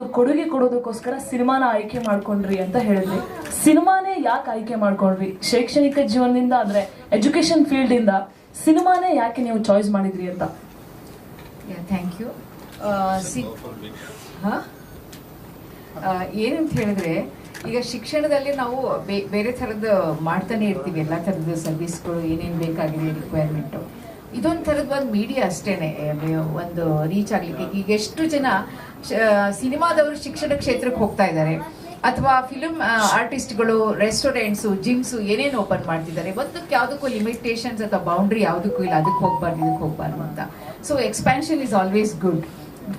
ಕೊಡುಗೆ ಕೊಡೋದಕ್ಕೋಸ್ಕರ ಸಿನಿಮಾನ ಆಯ್ಕೆ ಮಾಡ್ಕೊಂಡ್ರಿ ಅಂತ ಹೇಳಿದ್ರಿ. ಸಿನಿಮಾನೇ ಯಾಕೆ ಆಯ್ಕೆ ಮಾಡ್ಕೊಂಡ್ರಿ? ಶೈಕ್ಷಣಿಕ ಜೀವನದಿಂದ ಅಂದ್ರೆ ಎಜುಕೇಶನ್ ಫೀಲ್ಡ್ ಇಂದ ಸಿನಿಮಾನೇ ಯಾಕೆ ನೀವು ಚಾಯ್ಸ್ ಮಾಡಿದ್ರಿ ಅಂತ? ಥ್ಯಾಂಕ್ ಯು ಸಿ ಹಾಂ? ಏನಂತ ಹೇಳಿದ್ರೆ, ಈಗ ಶಿಕ್ಷಣದಲ್ಲಿ ನಾವು ಬೇರೆ ಥರದ್ದು ಮಾಡ್ತಾನೆ ಇರ್ತೀವಿ. ಎಲ್ಲ ಥರದ ಸರ್ವಿಸ್ಗಳು, ಏನೇನು ಬೇಕಾಗಿದೆ ರಿಕ್ವೈರ್ಮೆಂಟು ಇದೊಂದು ಥರದ ಒಂದು ಮೀಡಿಯಾ ಅಷ್ಟೇನೆ. ಒಂದು ರೀಚ್ ಆಗಲಿಕ್ಕೆ ಈಗ ಎಷ್ಟು ಜನ ಸಿನಿಮಾದವರು ಶಿಕ್ಷಣ ಕ್ಷೇತ್ರಕ್ಕೆ ಹೋಗ್ತಾ ಇದ್ದಾರೆ. ಅಥವಾ ಫಿಲ್ಮ್ ಆರ್ಟಿಸ್ಟ್ಗಳು ರೆಸ್ಟೋರೆಂಟ್ಸು ಜಿಮ್ಸು ಏನೇನು ಓಪನ್ ಮಾಡ್ತಿದ್ದಾರೆ. ಒಂದಕ್ಕೆ ಯಾವುದಕ್ಕೂ ಲಿಮಿಟೇಷನ್ಸ್ ಅಥವಾ ಬೌಂಡ್ರಿ ಯಾವುದಕ್ಕೂ ಇಲ್ಲ. ಅದಕ್ಕೆ ಹೋಗ್ಬಾರ್ದು, ಇದಕ್ಕೆ ಹೋಗ್ಬಾರ್ದು ಅಂತ. So expansion is always good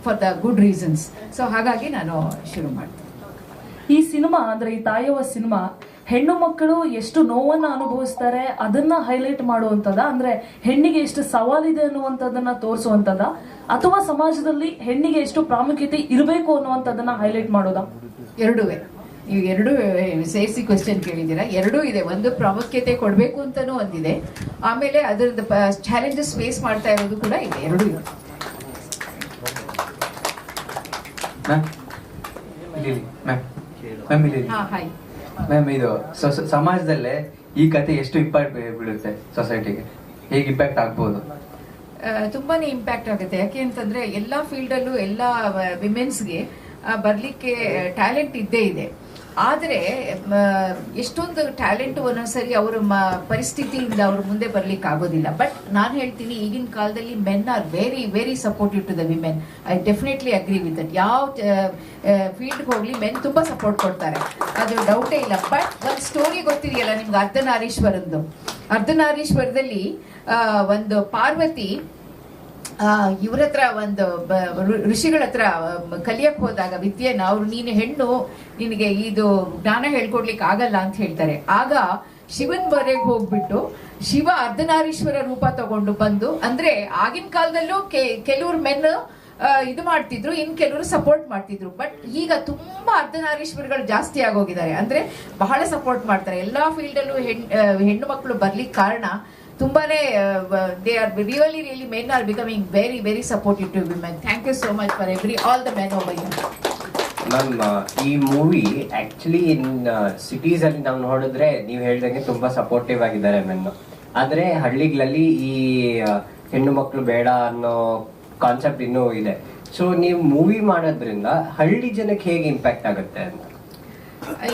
for the good reasons so ಹಾಗಾಗಿ ನಾನು ಶುರು ಮಾಡ್ತೀನಿ. ಈ ಸಿನಿಮಾ ಅಂದ್ರೆ, ಈ ತಾಯವ ಸಿನಿಮಾ, ಹೆಣ್ಣು ಮಕ್ಕಳು ಎಷ್ಟು ನೋವನ್ನ ಅನುಭವಿಸ್ತಾರೆ, ಅದನ್ನ ಹೈಲೈಟ್ ಮಾಡುವಂತದ ಅಂದ್ರೆ ಹೆಣ್ಣಿಗೆ ಎಷ್ಟು ಸವಾಲಿದೆ ಅನ್ನುವಂಥದ್ದನ್ನ ತೋರಿಸುವಂತದ ಅಥವಾ ಸಮಾಜದಲ್ಲಿ ಹೆಣ್ಣಿಗೆ ಎಷ್ಟು ಪ್ರಾಮುಖ್ಯತೆ ಇರಬೇಕು ಅನ್ನುವಂಥದ್ದನ್ನ ಹೈಲೈಟ್ ಮಾಡೋದಾ? ಎರಡೂ ನೀವು ಎರಡು ಸೇರಿಸಿ ಕ್ವೆಶ್ಚನ್ ಕೇಳಿದ್ದೀರಾ? ಎರಡೂ ಇದೆ. ಒಂದು ಪ್ರಾಮುಖ್ಯತೆ ಕೊಡಬೇಕು ಅಂತಲೂ ಒಂದಿದೆ. ಆಮೇಲೆ ಅದರದ್ದು ಚಾಲೆಂಜಸ್ ಫೇಸ್ ಮಾಡ್ತಾ ಇರೋದು ಕೂಡ ಇದೆ. ಎರಡೂ ಇದೆ. ಮ್ಯಾಮ್ ಇಲ್ಲಿ ಮ್ಯಾಮ್ ಮ್ಯಾಮ್ ಇಲ್ಲಿ ಹಾ ಹಾಯ್ ಮ್ಯಾಮ್ ಇದು ಸೊ- ಸಮಾಜದಲ್ಲೇ ಈ ಕತೆ ಎಷ್ಟು ಇಂಪ್ಯಾಕ್ಟ್ ಬೀಳುತ್ತೆ ಸೊಸೈಟಿಗೆ ಹೇಗೆ ಇಂಪ್ಯಾಕ್ಟ್ ಆಗ್ಬೋದು? ಆ, ತುಂಬಾನೇ ಇಂಪ್ಯಾಕ್ಟ್ ಆಗುತ್ತೆ. ಯಾಕೆ ಅಂತಂದ್ರೆ ಎಲ್ಲಾ ಫೀಲ್ಡಲ್ಲೂ ಎಲ್ಲ ವಿಮೆನ್ಸ್ಗೆ ಬರ್ಲಿಕ್ಕೆ ಟ್ಯಾಲೆಂಟ್ ಇದ್ದೇ ಇದೆ. ಆದರೆ ಎಷ್ಟೊಂದು ಟ್ಯಾಲೆಂಟ್ ಒಂದೊಂದ್ಸರಿ ಅವರ ಪರಿಸ್ಥಿತಿಯಿಂದ ಅವ್ರ ಮುಂದೆ ಬರ್ಲಿಕ್ಕೆ ಆಗೋದಿಲ್ಲ ಬಟ್ ನಾನು ಹೇಳ್ತೀನಿ, ಈಗಿನ ಕಾಲದಲ್ಲಿ men are very very supportive to the women I definitely agree with that ಯಾವ ಫೀಲ್ಡ್ಗೆ ಹೋಗ್ಲಿ ಮೆನ್ ತುಂಬಾ ಸಪೋರ್ಟ್ ಕೊಡ್ತಾರೆ. ಅದು ಡೌಟೇ ಇಲ್ಲ. ಬಟ್ ಒಂದು ಸ್ಟೋರಿ ಗೊತ್ತಿದೆಯಲ್ಲ ನಿಮ್ಗೆ ಅರ್ಧನಾರೀಶ್ವರದ್ದು ಅರ್ಧನಾರೀಶ್ವರದಲ್ಲಿ ಒಂದು ಪಾರ್ವತಿ ಇವ್ರ ಹತ್ರ ಒಂದು ಋಷಿಗಳ ಹತ್ರ ಕಲಿಯಕ್ ಹೋದಾಗ ವಿದ್ಯೆನ ಅವ್ರು, ನೀನು ಹೆಣ್ಣು, ನಿನಗೆ ಇದು ಜ್ಞಾನ ಹೇಳ್ಕೊಡ್ಲಿಕ್ಕೆ ಆಗಲ್ಲ ಅಂತ ಹೇಳ್ತಾರೆ. ಆಗ ಶಿವನ್ ಬರೆಗೆ ಹೋಗ್ಬಿಟ್ಟು ಶಿವ ಅರ್ಧನಾರೀಶ್ವರ ರೂಪ ತಗೊಂಡು ಬಂದು, ಅಂದ್ರೆ ಆಗಿನ ಕಾಲದಲ್ಲೂ ಕೆಲವ್ರು ಮೆನ್ ಇದು ಮಾಡ್ತಿದ್ರು, ಇನ್ ಕೆಲವರು ಸಪೋರ್ಟ್ ಮಾಡ್ತಿದ್ರು. ಬಟ್ ಈಗ ತುಂಬಾ ಅರ್ಧನಾರೀಶ್ವರಗಳು ಜಾಸ್ತಿ ಆಗೋಗಿದ್ದಾರೆ. ಅಂದ್ರೆ ಬಹಳ ಸಪೋರ್ಟ್ ಮಾಡ್ತಾರೆ. ಎಲ್ಲಾ ಫೀಲ್ಡ್ ಅಲ್ಲೂ ಹೆಣ್ ಹೆಣ್ಣು ಮಕ್ಕಳು ಬರ್ಲಿಕ್ಕೆ ಕಾರಣ ತುಂಬಾನೇ they are really really men are becoming very very supportive to women thank you so much for every all the men over you ma'am ಈ ಮೂವಿ ಆಕ್ಚುಲಿ ಇನ್ ಸಿಟೀಸ್ ಅಲ್ಲಿ ನಾವು ನೋಡಿದ್ರೆ ನೀವು ಹೇಳ್ದಂಗೆ ತುಂಬಾ ಸಪೋರ್ಟಿವ್ ಆಗಿದ್ದಾರೆ ಮೆನ್ ಆದ್ರೆ ಹಳ್ಳಿಗಳಲ್ಲಿ ಈ ಹೆಣ್ಣು ಮಕ್ಕಳು ಬೇಡ ಅನ್ನೋ ಕಾನ್ಸೆಪ್ಟ್ ಇನ್ನೂ ಇದೆ. ಸೊ ನೀವು ಮೂವಿ ಮಾಡೋದ್ರಿಂದ ಹಳ್ಳಿ ಜನಕ್ಕೆ ಹೇಗೆ ಇಂಪ್ಯಾಕ್ಟ್ ಆಗುತ್ತೆ ಅಂತ?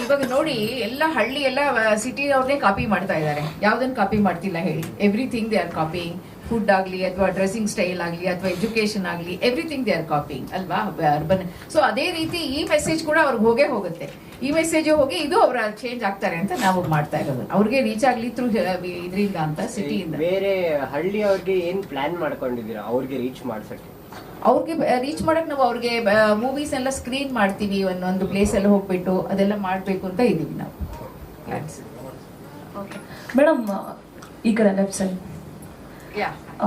ಇವಾಗ ನೋಡಿ ಎಲ್ಲ ಹಳ್ಳಿ ಎಲ್ಲ ಸಿಟಿ ಅವ್ರನ್ನೇ ಕಾಪಿ ಮಾಡ್ತಾ ಇದ್ದಾರೆ. ಯಾವ್ದನ್ನ ಕಾಪಿ ಮಾಡ್ತಿಲ್ಲ ಹೇಳಿ. Everything they are copying food ಆಗಲಿ ಅಥವಾ ಡ್ರೆಸ್ಸಿಂಗ್ ಸ್ಟೈಲ್ ಆಗಲಿ ಅಥವಾ ಎಜುಕೇಶನ್ ಆಗಲಿ ಎವ್ರಿಥಿಂಗ್ ದೇ ಆರ್ ಕಾಪಿಂಗ್ ಅಲ್ವಾ? ಅರ್ಬನ್ ಸೊ ಅದೇ ರೀತಿ ಈ ಮೆಸೇಜ್ ಕೂಡ ಅವ್ರಿಗೆ ಹೋಗೇ ಹೋಗುತ್ತೆ. ಈ ಮೆಸೇಜ್ ಹೋಗಿ ಇದು ಅವರ ಚೇಂಜ್ ಆಗ್ತಾರೆ ಅಂತ ನಾವು ಮಾಡ್ತಾ ಇರೋದು. ಅವ್ರಿಗೆ ರೀಚ್ ಆಗ್ಲಿ ಥ್ರೂ ಇದರಿಂದ ಅಂತ ಸಿಟಿಯಿಂದ ಬೇರೆ ಹಳ್ಳಿ ಅವ್ರಿಗೆ ಏನ್ ಪ್ಲಾನ್ ಮಾಡ್ಕೊಂಡಿದ್ದೀರಾ? ಅವ್ರಿಗೆ ರೀಚ್ ಮಾಡ್ಸಕ್ಕೆ? ಅವ್ರಿಗೆ ರೀಚ್ ಮಾಡಕ್ ನಾವು ಅವ್ರಿಗೆ ಮೂವೀಸ್ ಎಲ್ಲ ಸ್ಕ್ರೀನ್ ಮಾಡ್ತೀವಿ ಒಂದೊಂದು ಪ್ಲೇಸ್ ಎಲ್ಲ ಹೋಗ್ಬಿಟ್ಟು ಅದೆಲ್ಲ ಮಾಡ್ಬೇಕು ಅಂತ ಇದೀವಿ ನಾವು. ಓಕೆ ಮೇಡಮ್ ಈ ಕಡೆ ಲೆಫ್ಟ್ ಸೈಡ್.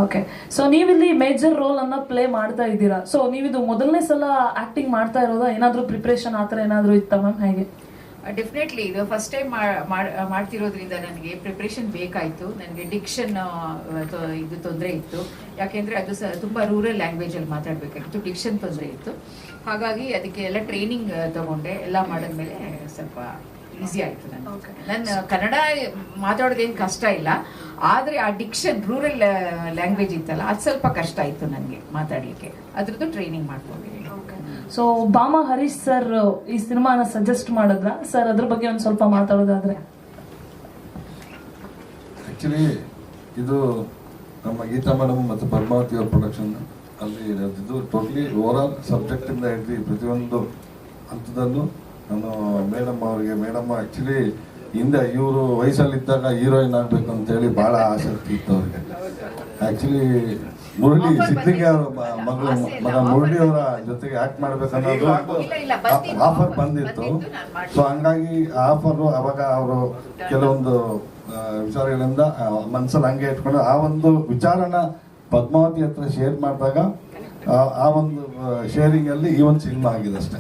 ಓಕೆ ಸೊ ನೀವಿಲ್ಲಿ ಮೇಜರ್ ರೋಲ್ ಅನ್ನ ಪ್ಲೇ ಮಾಡ್ತಾ ಇದ್ದೀರಾ. ಸೊ ನೀವಿದು ಮೊದಲನೇ ಸಲ ಆಕ್ಟಿಂಗ್ ಮಾಡ್ತಾ ಇರೋದಾ? ಏನಾದ್ರೂ ಪ್ರಿಪ್ರೇಷನ್ ಆತರ ಏನಾದ್ರೂ ಇತ್ತ ಮ್ಯಾಮ್ ಹೇಗೆ? ಡೆಫಿನೆಟ್ಲಿ ಇದು ಫಸ್ಟ್ ಟೈಮ್ ಮಾಡ್ತಿರೋದ್ರಿಂದ ನನಗೆ ಪ್ರಿಪ್ರೇಷನ್ ಬೇಕಾಯಿತು. ನನಗೆ ಡಿಕ್ಷನ್ ಇದು ತೊಂದರೆ ಇತ್ತು. ಯಾಕೆಂದ್ರೆ ಅದು ಸ ತುಂಬ ರೂರಲ್ ಲ್ಯಾಂಗ್ವೇಜಲ್ಲಿ ಮಾತಾಡಬೇಕಾಗಿತ್ತು. ಡಿಕ್ಷನ್ ತೊಂದರೆ ಇತ್ತು. ಹಾಗಾಗಿ ಅದಕ್ಕೆ ಎಲ್ಲ ಟ್ರೈನಿಂಗ್ ತಗೊಂಡೆ. ಎಲ್ಲ ಮಾಡಿದ್ಮೇಲೆ ಸ್ವಲ್ಪ ಈಸಿ ಆಯಿತು ನನಗೆ ನನ್ನ ಕನ್ನಡ ಮಾತಾಡೋದೇನು ಕಷ್ಟ ಇಲ್ಲ. ಆದರೆ ಆ ಡಿಕ್ಷನ್ ರೂರಲ್ ಲ್ಯಾಂಗ್ವೇಜ್ ಇತ್ತಲ್ಲ ಅದು ಸ್ವಲ್ಪ ಕಷ್ಟ ಇತ್ತು ನನಗೆ ಮಾತಾಡಲಿಕ್ಕೆ. ಅದ್ರದ್ದು ಟ್ರೈನಿಂಗ್ ಮಾಡ್ಕೊಂಡಿದ್ದೀನಿ ಸೊ ಬಾಮ ಹರೀಶ್ ಸರ್ ಈ ಸಿನಿಮಾನ ಸಜೆಸ್ಟ್ ಮಾಡಿದ್ರ? ಸರ್ ಅದ್ರ ಬಗ್ಗೆ ಒಂದ್ ಸ್ವಲ್ಪ ಮಾತಾಡೋದಾದ್ರೆ. ಆಕ್ಚುಲಿ ಇದು ನಮ್ಮ ಗೀತಾ ಮೇಡಮ್ ಮತ್ತು ಪದ್ಮಾವತಿ ಅವ್ರ ಪ್ರೊಡಕ್ಷನ್ ಅಲ್ಲಿ ಇದು ಟೋಟ್ಲಿ ಓವರ್ ಆಲ್ ಸಬ್ಜೆಕ್ಟ್ ಇಂದ ಹಿಡಿದು ಪ್ರತಿಯೊಂದು ಹಂತದಲ್ಲೂ ನಾನು ಮೇಡಮ್ ಅವರಿಗೆ, ಮೇಡಮ್ ಆಕ್ಚುಲಿ ಹಿಂದೆ ಇವರು ವಯಸ್ಸಲ್ಲಿದ್ದಾಗ ಹೀರೋಯಿನ್ ಆಗ್ಬೇಕು ಅಂತೇಳಿ ಬಹಳ ಆಸಕ್ತಿ ಇತ್ತು ಅವ್ರಿಗೆ. ಆಕ್ಚುಲಿ ಮುರಳಿ ಸಿದ್ದಿಗೆ ಅವರ ಮಗಳು ಮಗ ಮುರಳಿ ಅವರ ಜೊತೆಗೆ ಆಕ್ಟ್ ಮಾಡ್ಬೇಕನ್ನೋದು ಆಫರ್ ಬಂದಿತ್ತು ಸೊ ಹಂಗಾಗಿ ಆಫರ್ ಅವಾಗ ಅವರು ಕೆಲವೊಂದು ವಿಚಾರಗಳಿಂದ ಮನಸ್ಸಲ್ಲಿ ಮನ್ಸಲ್ಲಿ ಹಂಗೆ ಇಟ್ಕೊಂಡು ಆ ಒಂದು ವಿಚಾರನ ಪದ್ಮಾವತಿ ಹತ್ರ ಶೇರ್ ಮಾಡಿದಾಗ ಆ- ಆ ಒಂದು ಶೇರಿಂಗಲ್ಲಿ ಈ ಒಂದು ಸಿನಿಮಾ ಆಗಿದೆ ಅಷ್ಟೇ.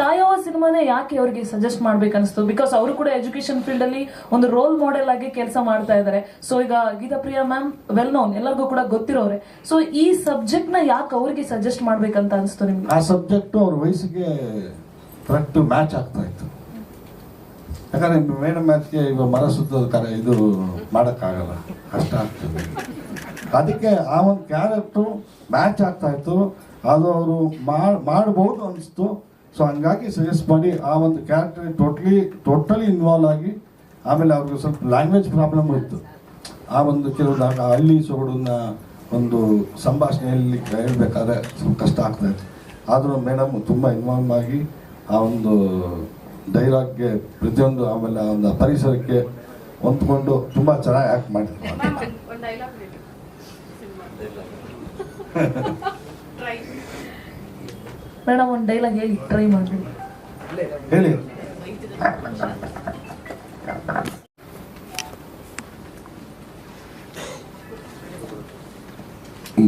ತಾಯವ್ವ ಸಿನಿಮಾನೇ ಯಾಕೆ ಅವ್ರಿಗೆ ಸಜೆಸ್ಟ್ ಮಾಡ್ಬೇಕನ್ಸ್ತು ಬಿಕಾಸ್ ಅವರು ಕೂಡ ಎಜುಕೇಶನ್ ಫೀಲ್ಡ್ ಅಲ್ಲಿ ಒಂದು ರೋಲ್ ಮಾಡೆಲ್ ಆಗಿ ಕೆಲಸ ಮಾಡ್ತಾ ಇದ್ದಾರೆ ಸೊ ಈಗ Geetha Priya ma'am well known ಎಲ್ಲರಿಗೂ ಕೂಡ ಗೊತ್ತಿರೋರೆ. ಸೊ ಈ ಸಬ್ಜೆಕ್ಟ್ನ ಯಾಕೆ ಅವ್ರಿಗೆ ಸಜೆಸ್ಟ್ ಮಾಡ್ಬೇಕಂತ ಅನ್ಸ್ತು ನಿಮ್ಗೆ? ಆ ಸಬ್ಜೆಕ್ಟ್ ಅವ್ರ ವಯಸ್ಸಿಗೆ ಕರೆಕ್ಟ್ ಮ್ಯಾಚ್ ಆಗ್ತಾ ಇತ್ತು. ಯಾಕಂದ್ರೆ ಮೇಡಮ್ ಮ್ಯಾಚ್ಗೆ ಈಗ ಮರ ಸುತ್ತೋದು ಕರೆ ಇದು ಮಾಡೋಕ್ಕಾಗಲ್ಲ. ಕಷ್ಟ ಆಗ್ತದೆ. ಅದಕ್ಕೆ ಆ ಒಂದು ಮ್ಯಾಚ್ ಆಗ್ತಾ ಇತ್ತು. ಅದು ಅವರು ಮಾಡಬಹುದು ಅನಿಸ್ತು. ಸೊ ಹಂಗಾಗಿ ಸಜೆಸ್ಟ್ ಮಾಡಿ ಆ ಒಂದು ಕ್ಯಾರೆಕ್ಟರ್ ಟೋಟ್ಲಿ ಟೋಟಲಿ ಇನ್ವಾಲ್ವ್ ಆಗಿ ಆಮೇಲೆ ಅವ್ರಿಗೆ ಸ್ವಲ್ಪ ಲ್ಯಾಂಗ್ವೇಜ್ ಪ್ರಾಬ್ಲಮ್ ಇತ್ತು. ಆ ಒಂದು ಕೆಲವು ಆ ಹಳ್ಳಿ ಸೊಗಡನ್ನ ಒಂದು ಸಂಭಾಷಣೆಯಲ್ಲಿ ಹೇಳ್ಬೇಕಾದ್ರೆ ಸ್ವಲ್ಪ ಕಷ್ಟ ಆಗ್ತಾ ಇತ್ತು. ಆದರೂ ಮೇಡಮ್ ತುಂಬ ಇನ್ವಾಲ್ವ್ ಆಗಿ ಆ ಒಂದು ಡೈಲಾಗ್ಗೆ ಪ್ರತಿಯೊಂದು ಆಮೇಲೆ ಆ ಒಂದು ಪರಿಸರಕ್ಕೆ ಹೊಂದ್ಕೊಂಡು ತುಂಬ ಚೆನ್ನಾಗಿ ಆ್ಯಕ್ಟ್ ಮಾಡಿದ್ರು. ಮೇಡಮ್, ಒಂದು ಡೈಲಾಗ್ ಹೇಳಿ ಟ್ರೈ ಮಾಡಿ ಹೇಳಿ. ಈ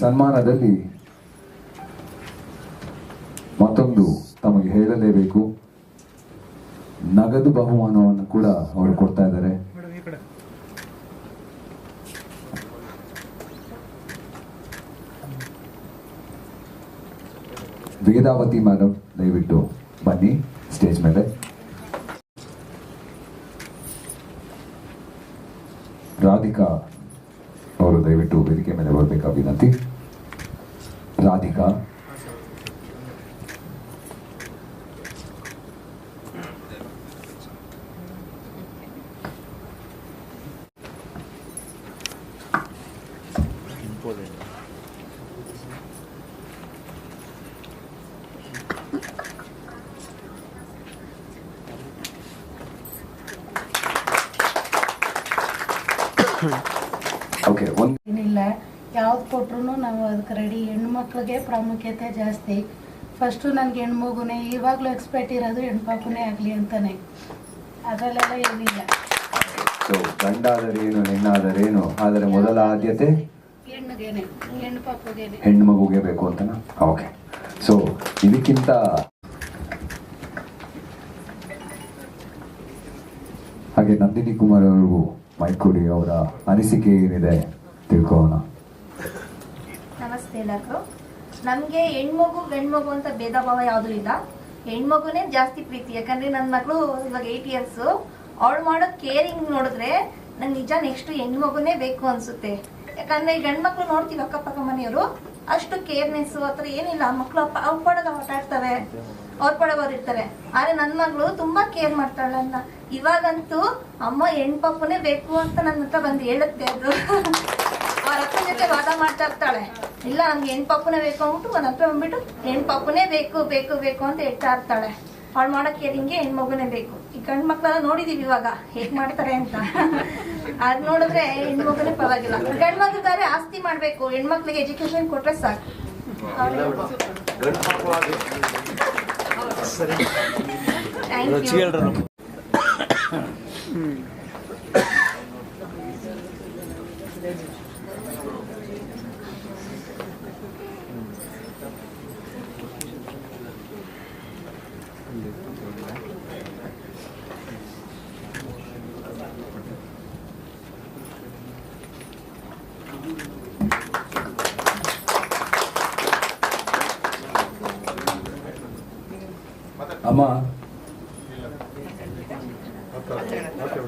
ಸನ್ಮಾನದಲ್ಲಿ ಮತ್ತೊಂದು ತಮಗೆ ಹೇಳಲೇಬೇಕು. ನಗದು ಬಹುಮಾನವನ್ನು ಕೂಡ ಅವರು ಕೊಡ್ತಾ ಇದ್ದಾರೆ. ವೇದಾವತಿ ಮೇಡಮ್ ದಯವಿಟ್ಟು ಬನ್ನಿ ಸ್ಟೇಜ್ ಮೇಲೆ ರಾಧಿಕಾ ಅವರು ದಯವಿಟ್ಟು ವೇದಿಕೆ ಮೇಲೆ ಬರಬೇಕಾ ವಿನಂತಿ ರಾಧಿಕಾ ಓಕೆ ಒಂದು ಏನಿಲ್ಲ ಯಾವ್ದು ಕೊಟ್ರು ನಾವು ಅದಕ್ಕೆ ರೆಡಿ ಹೆಣ್ಣು ಹೆಣ್ಮಕ್ಳಿಗೆ ಪ್ರಾಮುಖ್ಯತೆ ಜಾಸ್ತಿ. ಫಸ್ಟು ನನಗೆ ಹೆಣ್ಮಗುನೇ ಇವಾಗಲೂ ಎಕ್ಸ್ಪೆಕ್ಟ್ ಇರೋದು ಹೆಣ್ಪಾಪುನೇ ಆಗಲಿ ಅಂತಾನೆ. ಅದರಲ್ಲೆಲ್ಲ ಏನಿಲ್ಲ. ಸೊ ಗಂಡಾದರೇನು ಹೆಣ್ಣಾದರೇನು ಆದರೆ ಮೊದಲ ಆದ್ಯತೆ? ಹೆಣ್ಣಿಗೇನೆ ಹೆಣ್ಣು ಪಾಪುಗೇನೆ ಹೆಣ್ಣು ಮಗುಗೆ ಬೇಕು ಅಂತನಾ? ಓಕೆ ಸೊ ಇದಕ್ಕಿಂತ ಹಾಗೆ ನಂದಿನಿ ಕುಮಾರ್ ಅವ್ರಿಗೂ ಮೈಕ್ ಕೊಡಿ ಅವರ ಅನಿಸಿಕೆ ಏನಿದೆ ತಿಳ್ಕೋಣ ನಮಸ್ತೆ ಎಲ್ಲರಿಗೂ. ನಮಗೆ ಹೆಣ್ಮಗು, ಗಂಡ್ಮಗು ಅಂತ ಭೇದ ಭಾವ ಯಾವುದೂ ಇಲ್ಲ. ಹೆಣ್ಮಗುನೇ ಜಾಸ್ತಿ ಪ್ರೀತಿ. ಯಾಕಂದ್ರೆ ನನ್ನ ಮಕ್ಳು ಇವಾಗ ಏಟ್ ಇಯರ್ಸ್ ಅವಳು ಮಾಡೋ ಕೇರಿಂಗ್ ನೋಡಿದ್ರೆ ನಂಗೆ ನಿಜ ನೆಕ್ಸ್ಟ್ ಹೆಣ್ಮಗುನೇ ಬೇಕು ಅನ್ಸುತ್ತೆ. ಯಾಕಂದ್ರೆ ಗಂಡ್ಮಕ್ಳು ನೋಡ್ತೀವಿ ಅಕ್ಕಪಕ್ಕ ಮನೆಯವರು. ಅಷ್ಟು ಕೇರ್ನೆಸ್ ಆತರ ಏನಿಲ್ಲ. ಮಕ್ಕಳು ಅಪ್ಪ ಅವ್ರ ಆಟ ಅವ್ರ ಪಡಗ ಇರ್ತಾರೆ ಆದ್ರೆ ನನ್ನ ಮಗಳು ತುಂಬಾ ಕೇರ್ ಮಾಡ್ತಾಳೆ ಅನ್ನ ಇವಾಗಂತೂ ಅಮ್ಮ ಹೆಣ್ಪಾಪನೇ ಬೇಕು ಅಂತ ನನ್ನ ಹತ್ರ ಬಂದು ಹೇಳುತ್ತೆ ಅದು. ಅವ್ರ ಅಪ್ಪನ ಜೊತೆ ವಾದ ಮಾಡ್ತಾ ಇರ್ತಾಳೆ. ಇಲ್ಲ ನಮ್ಗೆ ಹೆಣ್ ಪಾಪುನೇ ಬೇಕು ಅಂದ್ಬಿಟ್ಟು ಒನ್ ಹತ್ರ ಬಂದ್ಬಿಟ್ಟು ಹೆಣ್ ಪಾಪುನೇ ಬೇಕು ಬೇಕು ಬೇಕು ಅಂತ ಹೇಳ್ತಾ ಇರ್ತಾಳೆ. ಅವಳು ಮಾಡೋ ಕೇರಿಂಗೆ ಹೆಣ್ಮಗುನೇ ಬೇಕು. ಈ ಗಂಡ್ ಮಕ್ಳೆಲ್ಲ ನೋಡಿದೀವಿ ಇವಾಗ. ಹೇಗ್ ಮಾಡ್ತಾರೆ ಅಂತ. ಅದ್ ನೋಡಿದ್ರೆ ಹೆಣ್ಮಗುನೇ ಪರವಾಗಿಲ್ಲ. ಗಂಡ್ ಮಗುಗಾದ್ರೆ ಆಸ್ತಿ ಮಾಡ್ಬೇಕು. ಹೆಣ್ಮಕ್ಳಿಗೆ ಎಜುಕೇಶನ್ ಕೊಟ್ರೆ ಸಾಕು. ಥ್ಯಾಂಕ್ ಯು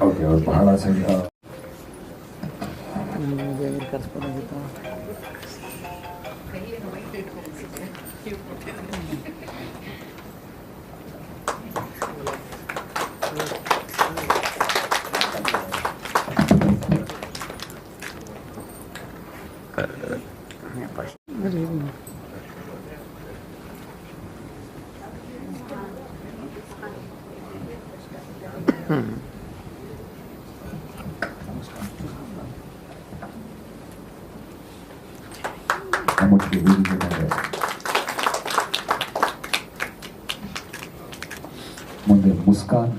ಓಕೆ ಅವ್ರು ಬಹಳ ಸರಿ ಮುಂದೆ ಮುಸ್ಕಾನ್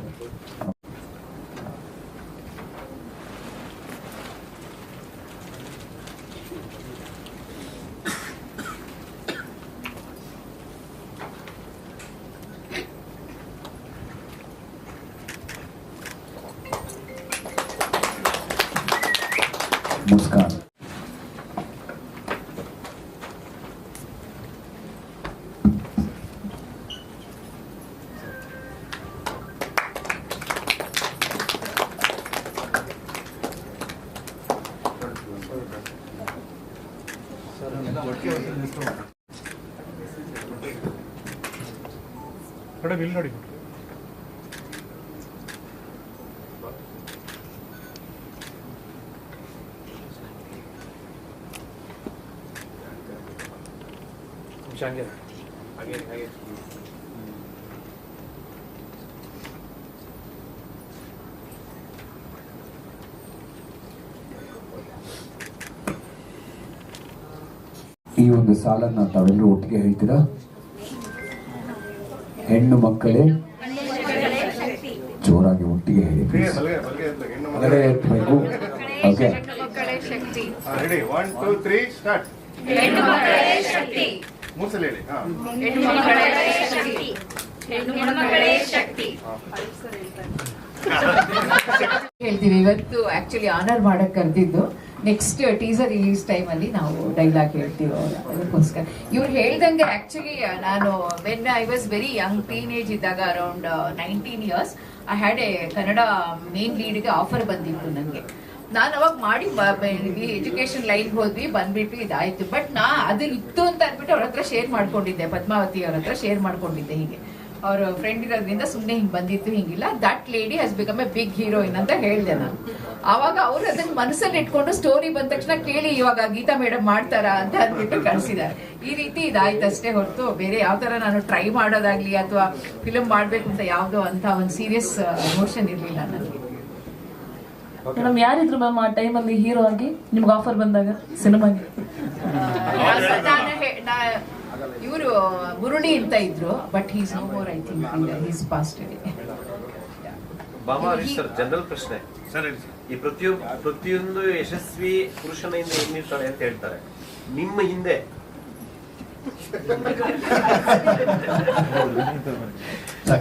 ಮೇಡಮ್ ಇಲ್ಲಿ ನೋಡಿ. ನಿಮಿಷ ಹಂಗೆ ಹಾಗೆ. ಒಂದು ಸಾಲನ್ನ ತಾವೆಲ್ಲರೂ ಒಟ್ಟಿಗೆ ಹೇಳ್ತೀರಾ? ಹೆಣ್ಣು ಮಕ್ಕಳೇ ಜೋರಾಗಿ ಒಟ್ಟಿಗೆ ಹೇಳಿ ಓಕೆ ಹೇಳ್ತೀವಿ ಇವತ್ತು ಆಕ್ಚುಲಿ ಆನರ್ ಮಾಡಕ್ ಕರೆದಿದ್ದು. ನೆಕ್ಸ್ಟ್ ಟೀಸರ್ ರಿಲೀಸ್ ಟೈಮ್ ಅಲ್ಲಿ ನಾವು ಡೈಲಾಗ್ ಹೇಳ್ತೀವಿ ಅದಕ್ಕೋಸ್ಕರ. ಇವ್ರು ಹೇಳ್ದಂಗೆ ಆಕ್ಚುಲಿ ನಾನು when I was very young teen age ಇದ್ದಾಗ around nineteen years I had a Kannada main ಲೀಡ್ಗೆ offer ಬಂದಿತ್ತು ನನಗೆ ನಾನು ಅವಾಗ ಮಾಡಿ ಎಜುಕೇಶನ್ ಲೈನ್ ಹೋದ್ವಿ, ಬಂದ್ಬಿಟ್ಟು ಇದಾಯ್ತು. ಬಟ್ ನಾ ಅದು ಇತ್ತು ಅಂತ ಅಂದ್ಬಿಟ್ಟು ಅವ್ರ ಹತ್ರ ಶೇರ್ ಮಾಡ್ಕೊಂಡಿದ್ದೆ. ಪದ್ಮಾವತಿ ಅವ್ರ ಹತ್ರ ಶೇರ್ ಮಾಡ್ಕೊಂಡಿದ್ದೆ ಹೀಗೆ. ಅವ್ರ ಫ್ರೆಂಡ್ ಇರೋದ್ರಿಂದ ಸುಮ್ಮನೆ ಹಿಂಗೆ ಬಂದಿತ್ತು ಹಿಂಗಿಲ್ಲ. That lady has become a big heroine ಅಂತ ಹೇಳ್ದೆ ನಾನು. ಆವಾಗ ಅವ್ರು ಅದನ್ನ ಮನಸ್ಸಲ್ಲಿ ಇಟ್ಕೊಂಡು ಸ್ಟೋರಿ ಬಂದ ತಕ್ಷಣ ಕೇಳಿ ಇವಾಗ ಗೀತಾ ಮೇಡಮ್ ಮಾಡ್ತಾರಾ ಅಂತ ಅಂದ್ಬಿಟ್ಟು ಕಳ್ಸಿದ್ದಾರೆ. ಈ ರೀತಿ ಇದಾಯ್ತು ಅಷ್ಟೇ ಹೊರತು. ಬೇರೆ ಯಾವ ತರ ನಾನು ಟ್ರೈ ಮಾಡೋದಾಗ್ಲಿ ಅಥವಾ ಫಿಲಮ್ ಮಾಡ್ಬೇಕು ಅಂತ ಯಾವುದೋ ಅಂತ ಒಂದು ಸೀರಿಯಸ್ ಎಮೋಷನ್ ಇರ್ಲಿಲ್ಲ ನನಗೆ. ಮೇಡಮ್ ಯಾರಿದ್ರು ಮ್ಯಾಮ್ ಆ ಟೈಮಲ್ಲಿ ಹೀರೋ ಆಗಿ ನಿಮ್ಗೆ ಆಫರ್ ಬಂದಾಗ ಸಿನಿಮಾಗೆ ಇವರು ಮುರುಳಿ ಅಂತ ಇದ್ರು but he's no more I think he's passed Baba sir general ಪ್ರಶ್ನೆ. ಸರ್ ಈ ಪ್ರತಿಯೊಬ್ಬ ಪ್ರತಿಯೊಂದು ಯಶಸ್ವಿ ಪುರುಷನ ಹಿಂದೆ ಏನಿರ್ತಾರೆ ಅಂತ ಹೇಳ್ತಾರೆ. ನಿಮ್ಮ ಹಿಂದೆ.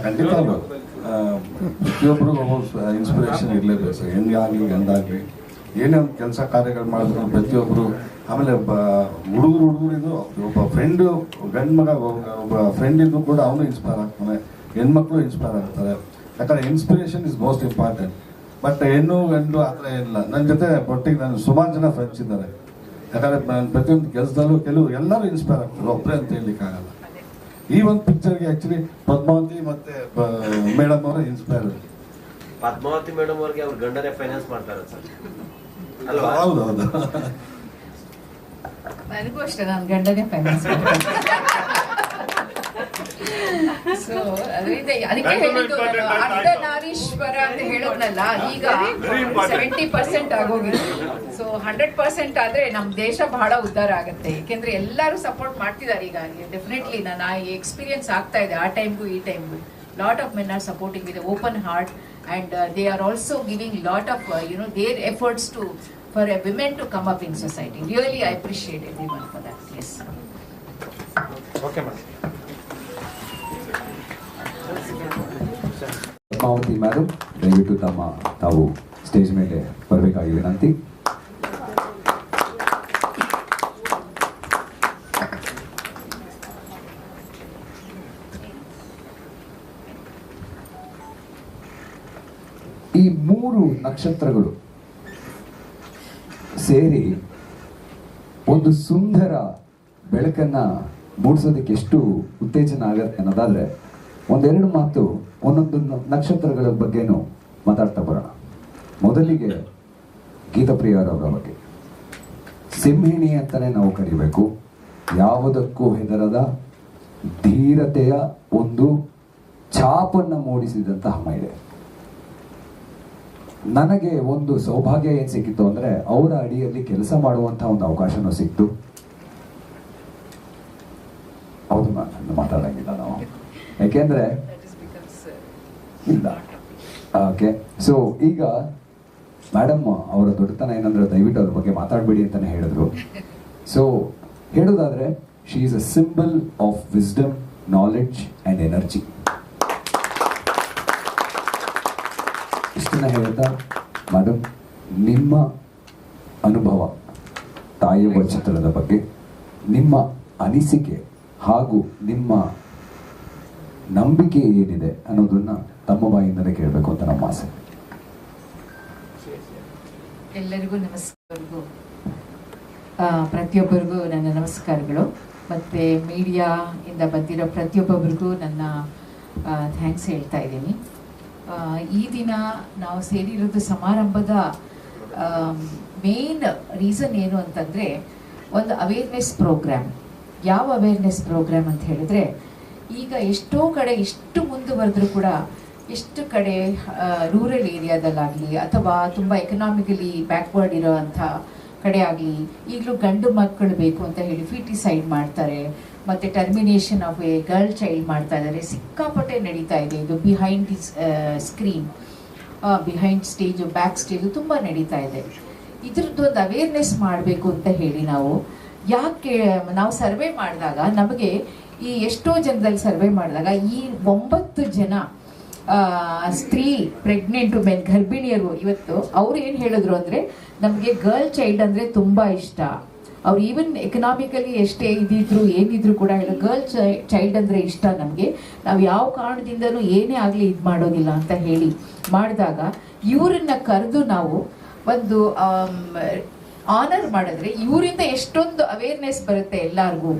ಖಂಡಿತ ಪ್ರತಿಯೊಬ್ಬರಿಗೂ ಇನ್ಸ್ಪಿರೇಷನ್ ಇರಲೇಬೇಕು. ಸರ್ ಎಂದಾಗ್ಲಿ ಗಂಡಾಗಲಿ ಏನೇ ಒಂದು ಕೆಲಸ ಕಾರ್ಯಗಳು ಮಾಡಿದ್ರು ಪ್ರತಿಯೊಬ್ಬರು ಆಮೇಲೆ ಒಬ್ಬ ಹುಡುಗರು ಹುಡುಗರಿದ್ದು ಒಬ್ಬ ಫ್ರೆಂಡು ಗಂಡು ಮಗ ಒಬ್ಬ- ಫ್ರೆಂಡ್ ಇದ್ದು ಕೂಡ ಅವನು ಇನ್ಸ್ಪೈರ್ ಆಗ್ತಾನೆ ಹೆಣ್ಮಕ್ಳು ಇನ್ಸ್ಪೈರ್ ಆಗ್ತಾರೆ. ಯಾಕಂದರೆ inspiration is most important but ಹೆಣ್ಣು ಗಂಡು ಆ ಥರ ಏನಿಲ್ಲ ನನ್ನ ಜೊತೆ ಒಟ್ಟಿಗೆ ನಾನು ಸುಮಾರು ಜನ ಫ್ರೆಂಡ್ಸ್ ಇದ್ದಾರೆ. ಯಾಕಂದರೆ ನಾನು ಪ್ರತಿಯೊಂದು ಕೆಲಸದಲ್ಲೂ ಕೆಲವು ಎಲ್ಲರೂ ಇನ್ಸ್ಪೈರ್ ಆಗ್ತಾರೆ ಒಬ್ಬರೇ ಅಂತ ಹೇಳಲಿಕ್ಕಾಗಲ್ಲ ಈ ಒಂದು ಪಿಕ್ಚರ್ಗೆ ಆ್ಯಕ್ಚುಲಿ ಪದ್ಮಾವತಿ ಮತ್ತು ಮೇಡಮ್ ಅವರೇ ಇನ್ಸ್ಪೈರ್ ಪದ್ಮಾವತಿ ಮೇಡಮ್ ಅವ್ರಿಗೆ ಅವ್ರ ಗಂಡನೇ ಫೈನಾನ್ಸ್ ಮಾಡ್ತಾರೆ ಸರ್. ಹೌದು ಹೌದು ನನಗೂ ಅಷ್ಟೇ ನನ್ನ ಗಂಡನೇ ಫೈನಾನ್ಸ್ ಸೊ ಅದರಿಂದ ಅದಕ್ಕೆ ಹೇಳಿದ್ದು ಅರ್ಧನಾರೀಶ್ವರ ಅಂತ ಹೇಳೋದ್ನಲ್ಲ ಈಗ ಸೆವೆಂಟಿ ಪರ್ಸೆಂಟ್ ಆಗೋಗಿದೆ. ಸೊ ಹಂಡ್ರೆಡ್ ಪರ್ಸೆಂಟ್ ಆದ್ರೆ ನಮ್ ದೇಶ ಬಹಳ ಉದ್ಧಾರ ಆಗುತ್ತೆ. ಯಾಕೆಂದ್ರೆ ಎಲ್ಲರೂ ಸಪೋರ್ಟ್ ಮಾಡ್ತಿದ್ದಾರೆ ಈಗ. ಡೆಫಿನೆಟ್ಲಿ ನಾನು ಆ ಎಕ್ಸ್ಪೀರಿಯನ್ಸ್ ಆಗ್ತಾ ಇದೆ ಆ ಟೈಮ್ಗೂ ಈ ಟೈಮ್ಗೂ lot of men are supporting ಇದೆ open heart and they are also giving lot of you know their efforts to for a women to come up in society really I appreciate every one for that yes okay madam Padmavathi madam ದಯವಿಟ್ಟು ತಮ್ಮ ತಾವು stage ಮೇಲೆ ಬರಬೇಕಾಗಿ ವಿನಂತಿ ಈ ಮೂರು ನಕ್ಷತ್ರಗಳು ಸೇರಿ ಒಂದು ಸುಂದರ ಬೆಳಕನ್ನ ಮೂಡಿಸೋದಕ್ಕೆ ಎಷ್ಟು ಉತ್ತೇಜನ ಆಗತ್ತೆ ಅನ್ನೋದಾದ್ರೆ ಒಂದೆರಡು ಮಾತು, ಒಂದೊಂದು ನಕ್ಷತ್ರಗಳ ಬಗ್ಗೆನೂ ಮಾತಾಡ್ತಾ ಬರೋಣ. ಮೊದಲಿಗೆ ಗೀತಪ್ರಿಯರವರ ಬಗ್ಗೆ. ಸಿಂಹಿಣಿ ಅಂತಾನೆ ನಾವು ಕರಿಬೇಕು. ಯಾವುದಕ್ಕೂ ಹೆದರದ ಧೀರತೆಯ ಒಂದು ಛಾಪನ್ನು ಮೂಡಿಸಿದಂತಹ ಮಹಿಳೆ. ನನಗೆ ಒಂದು ಸೌಭಾಗ್ಯ ಏನು ಸಿಕ್ಕಿತ್ತು ಅಂದ್ರೆ ಅವರ ಅಡಿಯಲ್ಲಿ ಕೆಲಸ ಮಾಡುವಂಥ ಒಂದು ಅವಕಾಶನೂ ಸಿಕ್ತು. ಹೌದು ಮಾತಾಡಂಗಿಲ್ಲ ನಾವು. ಯಾಕೆಂದ್ರೆ ಇಲ್ಲ. ಓಕೆ ಸೊ ಈಗ ಮೇಡಮ್ ಅವರ ದೊಡ್ಡತನ ಏನಂದ್ರೆ ದಯವಿಟ್ಟು ಅವ್ರ ಬಗ್ಗೆ ಮಾತಾಡಬೇಡಿ ಅಂತಾನೆ ಹೇಳಿದ್ರು. ಸೊ ಹೇಳೋದಾದ್ರೆ she is a symbol of wisdom knowledge and energy ಇಷ್ಟನ್ನ ಹೇಳ್ತಾ ಮೇಡಮ್ ನಿಮ್ಮ ಅನುಭವ ತಾಯಿಯ ಚಿತ್ರದ ಬಗ್ಗೆ, ನಿಮ್ಮ ಅನಿಸಿಕೆ ಹಾಗೂ ನಿಮ್ಮ ನಂಬಿಕೆ ಏನಿದೆ ಅನ್ನೋದನ್ನ ತಮ್ಮ ಬಾಯಿಂದಲೇ ಕೇಳಬೇಕು ಅಂತ ನಮ್ಮ ಆಸೆ. ಎಲ್ಲರಿಗೂ ನಮಸ್ಕಾರಗಳು. ಪ್ರತಿಯೊಬ್ಬರಿಗೂ ನನ್ನ ನಮಸ್ಕಾರಗಳು. ಮತ್ತು ಮೀಡಿಯಾ ಇಂದ ಬಂದಿರೋ ಪ್ರತಿಯೊಬ್ಬೊಬ್ಬರಿಗೂ ನನ್ನ ಥ್ಯಾಂಕ್ಸ್ ಹೇಳ್ತಾ ಇದ್ದೀನಿ. ಈ ದಿನ ನಾವು ಸೇರಿರೋದು ಸಮಾರಂಭದ ಮೇನ್ ರೀಸನ್ ಏನು ಅಂತಂದರೆ ಒಂದು ಅವೇರ್ನೆಸ್ ಪ್ರೋಗ್ರಾಮ್ ಯಾವ ಅವೇರ್ನೆಸ್ ಪ್ರೋಗ್ರಾಮ್ ಅಂತ ಹೇಳಿದ್ರೆ, ಈಗ ಎಷ್ಟೋ ಕಡೆ ಎಷ್ಟು ಮುಂದುವರೆದ್ರೂ ಕೂಡ ಎಷ್ಟು ಕಡೆ ರೂರಲ್ ಏರಿಯಾದಲ್ಲಾಗಲಿ ಅಥವಾ ತುಂಬ ಎಕನಾಮಿಕಲಿ ಬ್ಯಾಕ್ವರ್ಡ್ ಇರೋವಂಥ ಕಡೆ ಆಗಲಿ ಈಗಲೂ ಗಂಡು ಮಕ್ಕಳು ಬೇಕು ಅಂತ ಹೇಳಿ ಫಿಟಿಸೈಡ್ ಮಾಡ್ತಾರೆ. ಮತ್ತು termination of a girl child ಮಾಡ್ತಾ ಇದ್ದಾರೆ. ಸಿಕ್ಕಾಪಟ್ಟೆ ನಡೀತಾ ಇದೆ. ಇದು behind screen behind stage back stage ತುಂಬ ನಡೀತಾ ಇದೆ. ಇದ್ರದ್ದು ಒಂದು ಅವೇರ್ನೆಸ್ ಮಾಡಬೇಕು ಅಂತ ಹೇಳಿ ನಾವು. ಯಾಕೆ, ನಾವು ಸರ್ವೆ ಮಾಡಿದಾಗ ನಮಗೆ ಈ ಎಷ್ಟೋ ಜನದಲ್ಲಿ ಸರ್ವೆ ಮಾಡಿದಾಗ ಈ ಒಂಬತ್ತು ಜನ ಸ್ತ್ರೀ ಪ್ರೆಗ್ನೆಂಟ್ ಮೆನ್ ಗರ್ಭಿಣಿಯರು ಇವತ್ತು ಅವ್ರು ಏನು ಹೇಳಿದ್ರು ಅಂದರೆ ನಮಗೆ ಗರ್ಲ್ ಚೈಲ್ಡ್ ಅಂದರೆ ತುಂಬ ಇಷ್ಟ. ಅವ್ರು ಈವನ್ ಎಕನಾಮಿಕಲಿ ಎಷ್ಟೇ ಇದಿದ್ರು ಏನಿದ್ರು ಕೂಡ ಹೇಳೋ, ಗರ್ಲ್ ಚೈಲ್ಡ್ ಅಂದರೆ ಇಷ್ಟ ನಮಗೆ. ನಾವು ಯಾವ ಕಾರಣದಿಂದನೂ ಏನೇ ಆಗಲಿ ಇದು ಮಾಡೋದಿಲ್ಲ ಅಂತ ಹೇಳಿ ಮಾಡಿದಾಗ ಇವರನ್ನ ಕರೆದು ನಾವು ಒಂದು ಆನರ್ ಮಾಡಿದ್ರೆ ಇವರಿಂದ ಎಷ್ಟೊಂದು ಅವೇರ್ನೆಸ್ ಬರುತ್ತೆ ಎಲ್ಲರಿಗೂ.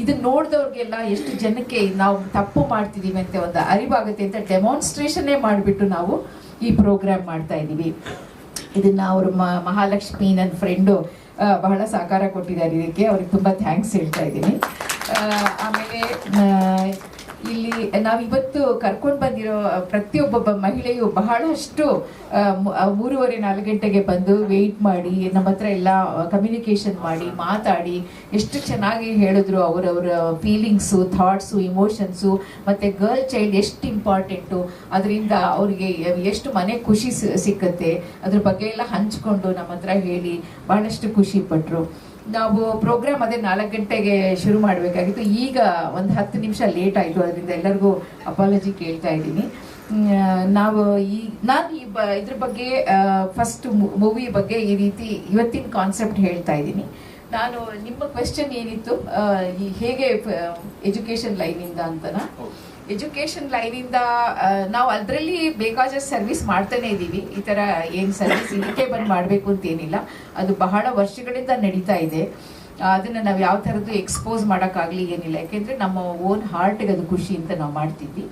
ಇದನ್ನ ನೋಡಿದವ್ರಿಗೆಲ್ಲ ಎಷ್ಟು ಜನಕ್ಕೆ ನಾವು ತಪ್ಪು ಮಾಡ್ತಿದೀವಿ ಅಂತ ಒಂದು ಅರಿವಾಗುತ್ತೆ ಅಂತ ಡೆಮಾನ್ಸ್ಟ್ರೇಷನ್ನೇ ಮಾಡಿಬಿಟ್ಟು ನಾವು ಈ ಪ್ರೋಗ್ರಾಮ್ ಮಾಡ್ತಾ ಇದ್ದೀವಿ ಇದನ್ನ ಅವರು ಮಹಾಲಕ್ಷ್ಮಿ ನನ್ನ ಫ್ರೆಂಡು ಬಹಳ ಸಹಕಾರ ಕೊಟ್ಟಿದ್ದಾರೆ. ಇದಕ್ಕೆ ಅವ್ರಿಗೆ ತುಂಬ ಥ್ಯಾಂಕ್ಸ್ ಹೇಳ್ತಾ ಇದ್ದೀನಿ. ಆಮೇಲೆ ಇಲ್ಲಿ ನಾವು ಇವತ್ತು ಕರ್ಕೊಂಡು ಬಂದಿರೋ ಪ್ರತಿಯೊಬ್ಬೊಬ್ಬ ಮಹಿಳೆಯು ಬಹಳಷ್ಟು ಮೂರುವರೆ ನಾಲ್ಕು ಗಂಟೆಗೆ ಬಂದು ವೆಯ್ಟ್ ಮಾಡಿ, ನಮ್ಮ ಹತ್ರ ಎಲ್ಲ ಕಮ್ಯುನಿಕೇಶನ್ ಮಾಡಿ, ಮಾತಾಡಿ, ಎಷ್ಟು ಚೆನ್ನಾಗಿ ಹೇಳಿದ್ರು ಅವರವರ ಫೀಲಿಂಗ್ಸು ಥಾಟ್ಸು ಇಮೋಷನ್ಸು ಮತ್ತು ಗರ್ಲ್ ಚೈಲ್ಡ್ ಎಷ್ಟು ಇಂಪಾರ್ಟೆಂಟು ಅದರಿಂದ ಅವರಿಗೆ ಎಷ್ಟು ಮನೆ ಖುಷಿ ಸಿಕ್ಕತ್ತೆ, ಅದ್ರ ಬಗ್ಗೆ ಎಲ್ಲ ಹಂಚ್ಕೊಂಡು ನಮ್ಮ ಹತ್ರ ಹೇಳಿ ಬಹಳಷ್ಟು ಖುಷಿ ಪಟ್ಟರು ನಾವು ಪ್ರೋಗ್ರಾಮ್ ಅದೇ ನಾಲ್ಕು ಗಂಟೆಗೆ ಶುರು ಮಾಡಬೇಕಾಗಿತ್ತು. ಈಗ ಒಂದು ಹತ್ತು ನಿಮಿಷ ಲೇಟ್ ಆಯಿತು. ಅದರಿಂದ ಎಲ್ಲರಿಗೂ ಅಪಾಲಜಿ ಕೇಳ್ತಾ ಇದ್ದೀನಿ. ನಾವು ಈ, ನಾನು ಈ ಬ, ಇದ್ರ ಬಗ್ಗೆ ಫಸ್ಟ್ ಮೂವಿ ಬಗ್ಗೆ ಈ ರೀತಿ ಇವತ್ತಿನ ಕಾನ್ಸೆಪ್ಟ್ ಹೇಳ್ತಾ ಇದ್ದೀನಿ. ನಾನು ನಿಮ್ಮ ಕ್ವೆಶನ್ ಏನಿತ್ತು? ಹೇಗೆ ಎಜುಕೇಶನ್ ಲೈನಿಂದ ಅಂತನಾ? ಎಜುಕೇಶನ್ ಲೈನಿಂದ ನಾವು ಅದರಲ್ಲಿ ಬೇಕಾದಷ್ಟು ಸರ್ವಿಸ್ ಮಾಡ್ತಾನೆ ಇದ್ದೀವಿ ಈ ಥರ ಏನು ಸರ್ವಿಸ್ ಇದಕ್ಕೆ ಬಂದು ಮಾಡಬೇಕು ಅಂತ ಏನಿಲ್ಲ. ಅದು ಬಹಳ ವರ್ಷಗಳಿಂದ ನಡೀತಾ ಇದೆ. ಅದನ್ನು ನಾವು ಯಾವ ಥರದ್ದು ಎಕ್ಸ್ಪೋಸ್ ಮಾಡೋಕ್ಕಾಗಲಿ ಏನಿಲ್ಲ. ಯಾಕೆಂದರೆ ನಮ್ಮ ಓನ್ ಹಾರ್ಟ್ಗೆ ಅದು ಖುಷಿ ಅಂತ ನಾವು ಮಾಡ್ತಿದ್ವಿ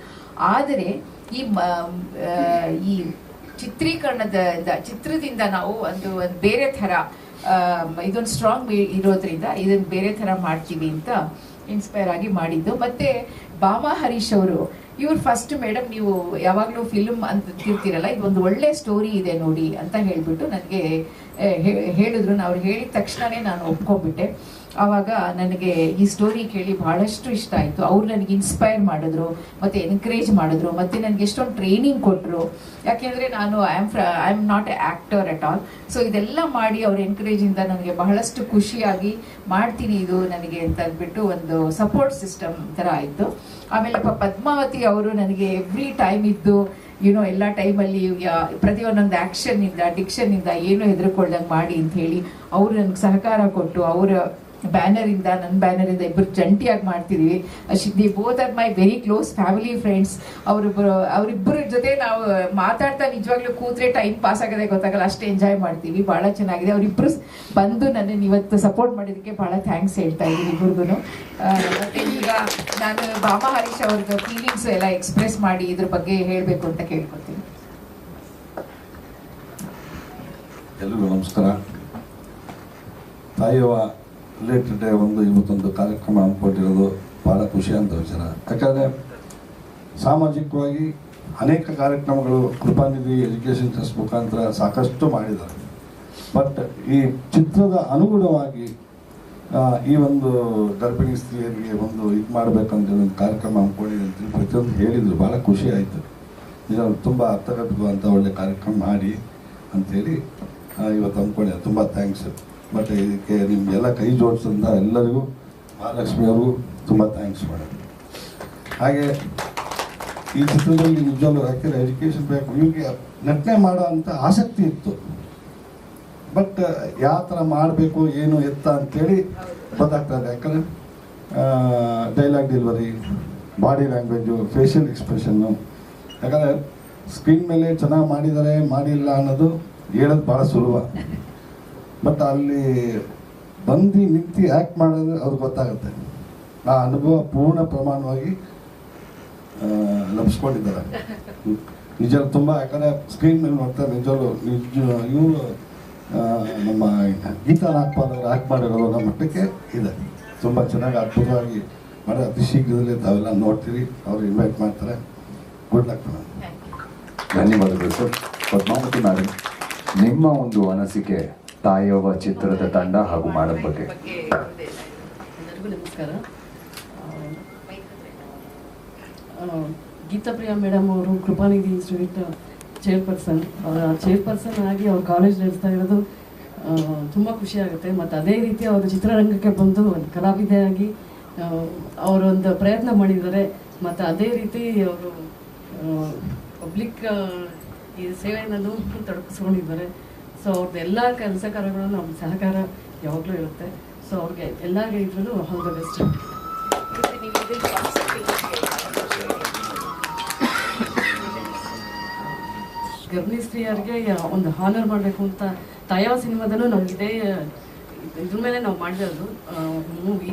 ಆದರೆ ಈ ಈ ಚಿತ್ರೀಕರಣದ ಚಿತ್ರದಿಂದ ನಾವು ಒಂದು ಒಂದು ಬೇರೆ ಥರ ಇದೊಂದು ಸ್ಟ್ರಾಂಗ್ ಇರೋದ್ರಿಂದ ಇದನ್ನು ಬೇರೆ ಥರ ಮಾಡ್ತೀವಿ ಅಂತ ಇನ್ಸ್ಪೈರ್ ಆಗಿ ಮಾಡಿದ್ದು. ಮತ್ತೆ ಬಾಮಾ ಹರೀಶ್ ಅವರು, ಇವ್ರು ಫಸ್ಟ್ ಮೇಡಮ್ ನೀವು ಯಾವಾಗಲೂ ಫಿಲ್ಮ್ ಅಂತ ತಿರ್ತಿರಲ್ಲ, ಇದೊಂದು ಒಳ್ಳೆ ಸ್ಟೋರಿ ಇದೆ ನೋಡಿ ಅಂತ ಹೇಳ್ಬಿಟ್ಟು ನನಗೆ ಹೇಳಿದ್ರು. ಅವ್ರು ಹೇಳಿದ ತಕ್ಷಣನೇ ನಾನು ಒಪ್ಕೊಂಡ್ಬಿಟ್ಟೆ. ಆವಾಗ ನನಗೆ ಈ ಸ್ಟೋರಿ ಕೇಳಿ ಬಹಳಷ್ಟು ಇಷ್ಟ ಆಯಿತು. ಅವ್ರು ನನಗೆ ಇನ್ಸ್ಪೈರ್ ಮಾಡಿದ್ರು, ಮತ್ತು ಎನ್ಕರೇಜ್ ಮಾಡಿದ್ರು, ಮತ್ತು ನನಗೆ ಎಷ್ಟೊಂದು ಟ್ರೈನಿಂಗ್ ಕೊಟ್ಟರು ಯಾಕೆಂದರೆ ನಾನು I am I am not a actor at all so ಇದೆಲ್ಲ ಮಾಡಿ ಅವ್ರ ಎನ್ಕರೇಜಿಂದ ನನಗೆ ಬಹಳಷ್ಟು ಖುಷಿಯಾಗಿ ಮಾಡ್ತೀನಿ ಇದು ನನಗೆ ಅಂತ ಅಂದ್ಬಿಟ್ಟು ಒಂದು ಸಪೋರ್ಟ್ ಸಿಸ್ಟಮ್ ಥರ ಆಯಿತು. ಆಮೇಲೆ ಪದ್ಮಾವತಿ ಅವರು ನನಗೆ ಎವ್ರಿ ಟೈಮ್ ಇದ್ದು ಯುನೋ ಎಲ್ಲ ಟೈಮಲ್ಲಿ ಪ್ರತಿಯೊಂದೊಂದು ಆ್ಯಕ್ಷನ್ನಿಂದ ಡಿಕ್ಷನ್ನಿಂದ ಏನು ಹೆದರ್ಕೊಳ್ದಂಗೆ ಮಾಡಿ ಅಂತ ಹೇಳಿ ಅವರು ನನಗೆ ಸಹಕಾರ ಕೊಟ್ಟು, ಅವರ ಬ್ಯಾನರಿಂದ ನನ್ನ ಬ್ಯಾನರಿಂದ ಇಬ್ಬರು ಜಂಟಿಯಾಗಿ ಮಾಡ್ತಿದೀವಿ. The both are my very close family friends ಅವರಿಬ್ಬರು ಅವರಿಬ್ಬರ ಜೊತೆ ನಾವು ಮಾತಾಡ್ತಾ ನಿಜವಾಗ್ಲೂ ಕೂತ್ರೆ ಟೈಮ್ ಪಾಸ್ ಆಗೋದೇ ಗೊತ್ತಾಗಲ್ಲ, ಅಷ್ಟು ಎಂಜಾಯ್ ಮಾಡ್ತೀವಿ. ಭಾಳ ಚೆನ್ನಾಗಿದೆ. ಅವರಿಬ್ಬರು ಬಂದು ನನ್ನ ಇವತ್ತು ಸಪೋರ್ಟ್ ಮಾಡಿದ್ದಕ್ಕೆ ಭಾಳ ಥ್ಯಾಂಕ್ಸ್ ಹೇಳ್ತಾ ಇದ್ದೀನಿ ಇಬ್ಬರಿಗೂ ಮತ್ತೆ ಈಗ ನಾನು ಬಾಮಾ ಹರೀಶ್ ಅವ್ರದ್ದು ಫೀಲಿಂಗ್ಸ್ ಎಲ್ಲ ಎಕ್ಸ್ಪ್ರೆಸ್ ಮಾಡಿ ಇದ್ರ ಬಗ್ಗೆ ಹೇಳಬೇಕು ಅಂತ ಕೇಳ್ಕೊತೀನಿ. ಎಲ್ರಿಗೂ ನಮಸ್ಕಾರ. ತಾಯಿಯವ ರಿಲೇಟೆಡ್ ಒಂದು ಇವತ್ತೊಂದು ಕಾರ್ಯಕ್ರಮ ಹಮ್ಮಿಕೊಂಡಿರೋದು ಭಾಳ ಖುಷಿಯಂತ ವಿಚಾರ. ಯಾಕಂದರೆ ಸಾಮಾಜಿಕವಾಗಿ ಅನೇಕ ಕಾರ್ಯಕ್ರಮಗಳು ಕೃಪಾನಿಧಿ ಎಜುಕೇಷನ್ ಟ್ರಸ್ಟ್ ಮುಖಾಂತರ ಸಾಕಷ್ಟು ಮಾಡಿದ್ದಾರೆ. ಬಟ್ ಈ ಚಿತ್ರದ ಅನುಗುಣವಾಗಿ ಈ ಒಂದು ಗರ್ಭಿಣಿ ಸ್ತ್ರೀಯರಿಗೆ ಒಂದು ಇದು ಮಾಡಬೇಕಂತ ಒಂದು ಕಾರ್ಯಕ್ರಮ ಹಮ್ಮಿಕೊಂಡಿದೆ ಅಂತೇಳಿ ಪ್ರತಿಯೊಂದು ಹೇಳಿದರು. ಭಾಳ ಖುಷಿ ಆಯಿತು. ಇದು ತುಂಬ ಅರ್ಥಗಟ್ಟುವಂಥ ಒಳ್ಳೆ ಕಾರ್ಯಕ್ರಮ ಮಾಡಿ ಅಂಥೇಳಿ ಇವತ್ತು ಹಮ್ಮಿಕೊಂಡಿದ್ದೆ ತುಂಬ ಥ್ಯಾಂಕ್ಸ್ ಬಟ್ ಇದಕ್ಕೆ ನಿಮಗೆಲ್ಲ ಕೈ ಜೋಡಿಸಿದಂಥ ಎಲ್ಲರಿಗೂ ಮಹಾಲಕ್ಷ್ಮಿ ಅವರು ತುಂಬ ಥ್ಯಾಂಕ್ಸ್ ಮಾಡೋದು. ಹಾಗೆ ಈ ಚಿತ್ರದಲ್ಲಿ ನಿಜವಾಗ್ಲೂ ಯಾಕೆಂದರೆ ಎಜುಕೇಷನ್ ಬೇಕು, ಇವ್ರಿಗೆ ನಟನೆ ಮಾಡೋ ಅಂತ ಆಸಕ್ತಿ ಇತ್ತು. ಬಟ್ ಯಾವ ಥರ ಮಾಡಬೇಕು, ಏನು ಎತ್ತ ಅಂತೇಳಿ ಗೊತ್ತಾಗ್ತದೆ ಯಾಕಂದರೆ dialogue delivery body language facial expression ಯಾಕಂದರೆ ಸ್ಕ್ರೀನ್ ಮೇಲೆ ಚೆನ್ನಾಗಿ ಮಾಡಿದ್ದಾರೆ ಮಾಡಿಲ್ಲ ಅನ್ನೋದು ಹೇಳೋದು ಭಾಳ ಸುಲಭ. ಬಟ್ ಅಲ್ಲಿ ಬಂದು ನಿಂತು ಆ್ಯಕ್ಟ್ ಮಾಡಿದ್ರೆ ಅವ್ರಿಗೆ ಗೊತ್ತಾಗುತ್ತೆ. ಆ ಅನುಭವ ಪೂರ್ಣ ಪ್ರಮಾಣವಾಗಿ ಲಭಿಸ್ಕೊಂಡಿದ್ದಾರೆ. ನಿಜ ತುಂಬ, ಯಾಕಂದರೆ ಸ್ಕ್ರೀನ್ ಮೇಲೆ ನೋಡ್ತಾರೆ ನಿಜವೂ ನಿಜ, ಇವರು ನಮ್ಮ ಗೀತಾ ನಾಗ್ಪಾಲ್ ಅವರು ಆ್ಯಕ್ಟ್ ಮಾಡಿರೋ ನಮ್ಮ ಮಟ್ಟಕ್ಕೆ ಇದೆ. ತುಂಬ ಚೆನ್ನಾಗಿ ಅದ್ಭುತವಾಗಿ ಮಾಡಿ ಅತಿ ಶೀಘ್ರದಲ್ಲೇ ತಾವೆಲ್ಲ ನೋಡ್ತೀರಿ. ಅವ್ರು ಇನ್ವೈಟ್ ಮಾಡ್ತಾರೆ. ಗುಡ್ ಲಕ್ ಧನ್ಯವಾದಗಳು ಸರ್ ಪದ್ಮಾವತಿ ಮೇಡಮ್ ನಿಮ್ಮ ಒಂದು ಅನಿಸಿಕೆ ತಾಯವ್ವ ಚಿತ್ರದ ತಂಡ ಹಾಗೂ ಮಾಡದ ಬಗ್ಗೆ. ನಮಸ್ಕಾರ. ಗೀತಾಪ್ರಿಯ ಮೇಡಮ್ ಅವರು ಕೃಪಾನಿಧಿ ಇನ್ಸ್ಟಿಟ್ಯೂಟ್ ಚೇರ್ಪರ್ಸನ್ ಅವರ ಚೇರ್ಪರ್ಸನ್ ಆಗಿ ಅವ್ರ ಕಾಲೇಜ್ ನಡೆಸ್ತಾ ಇರೋದು ತುಂಬ ಖುಷಿ ಆಗುತ್ತೆ. ಮತ್ತು ಅದೇ ರೀತಿ ಅವರು ಚಿತ್ರರಂಗಕ್ಕೆ ಬಂದು ಒಂದು ಕಲಾವಿದೆಯಾಗಿ ಅವರೊಂದು ಪ್ರಯತ್ನ ಮಾಡಿದ್ದಾರೆ. ಮತ್ತು ಅದೇ ರೀತಿ ಅವರು ಪಬ್ಲಿಕ್ ಈ ಸೇವೆಯನ್ನು ತೊಡಗಿಸ್ಕೊಂಡಿದ್ದಾರೆ ಸೊ ಅವ್ರದ್ದು ಎಲ್ಲ ಕೆಲಸ ಕಾರ್ಯಗಳು ನಮ್ಮ ಸಹಕಾರ ಯಾವಾಗಲೂ ಇರುತ್ತೆ. ಸೊ ಅವ್ರಿಗೆ ಎಲ್ಲ ಇದ್ರೂ ಆಲ್ ದ ಬೆಸ್ಟ್. ಗರ್ಭಿಣಿ ಸ್ತ್ರೀಯರಿಗೆ ಒಂದು ಹಾನರ್ ಮಾಡಬೇಕು ಅಂತ ತಾಯವ ಸಿನಿಮಾದಲ್ಲೂ ಇದೇ, ಇದ್ರ ಮೇಲೆ ನಾವು ಮಾಡಿರೋದು ಮೂವಿ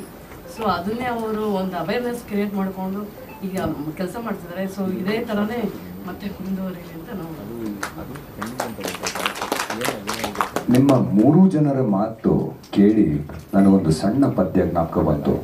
ಸೊ ಅದನ್ನೇ ಅವರು ಒಂದು ಅವೇರ್ನೆಸ್ ಕ್ರಿಯೇಟ್ ಮಾಡಿಕೊಂಡು ಈಗ ಕೆಲಸ ಮಾಡ್ತಿದ್ದಾರೆ. ಸೊ ಇದೇ ಥರನೇ ಮತ್ತೆ ಮುಂದುವರಿಲಿ ಅಂತ ನಾವು ನಿಮ್ಮ ಮೂರು ಜನರ ಮಾತು ಕೇಳಿ ನನಗೊಂದು ಸಣ್ಣ ಪದ್ಯ ಜ್ಞಾಪಕ ಬಂತು